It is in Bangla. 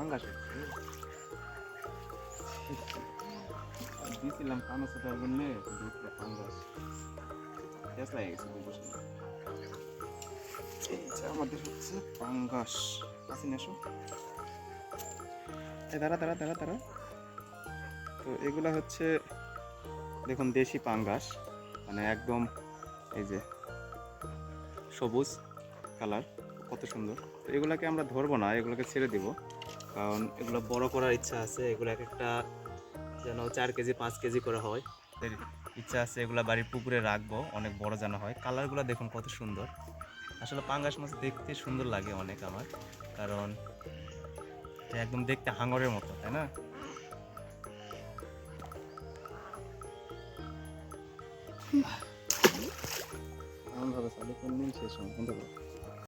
পাঙ্গাস আমাদের হচ্ছে পাঙ্গাস দাঁড়া দাঁড়া দাঁড়া দাঁড়া তো এগুলা হচ্ছে দেখুন দেশি পাঙ্গাস মানে একদম এই যে, সবুজ কালার কত সুন্দর। তো এগুলাকে আমরা ধরবো না, এগুলোকে ছেড়ে দিব। কারণ এগুলো বড় করার ইচ্ছা আছে, এগুলো এক একটা যেন চার কেজি, পাঁচ কেজি করে হয়। ইচ্ছা আছে এগুলো বাড়ির পুকুরে রাখব, অনেক বড় যেন হয়। কালারগুলো দেখুন কত সুন্দর। আসলে পাঙ্গাস মাছ দেখতে সুন্দর লাগে অনেক আমার, কারণ একদম দেখতে হাঙরের মতো, তাই না? শেষ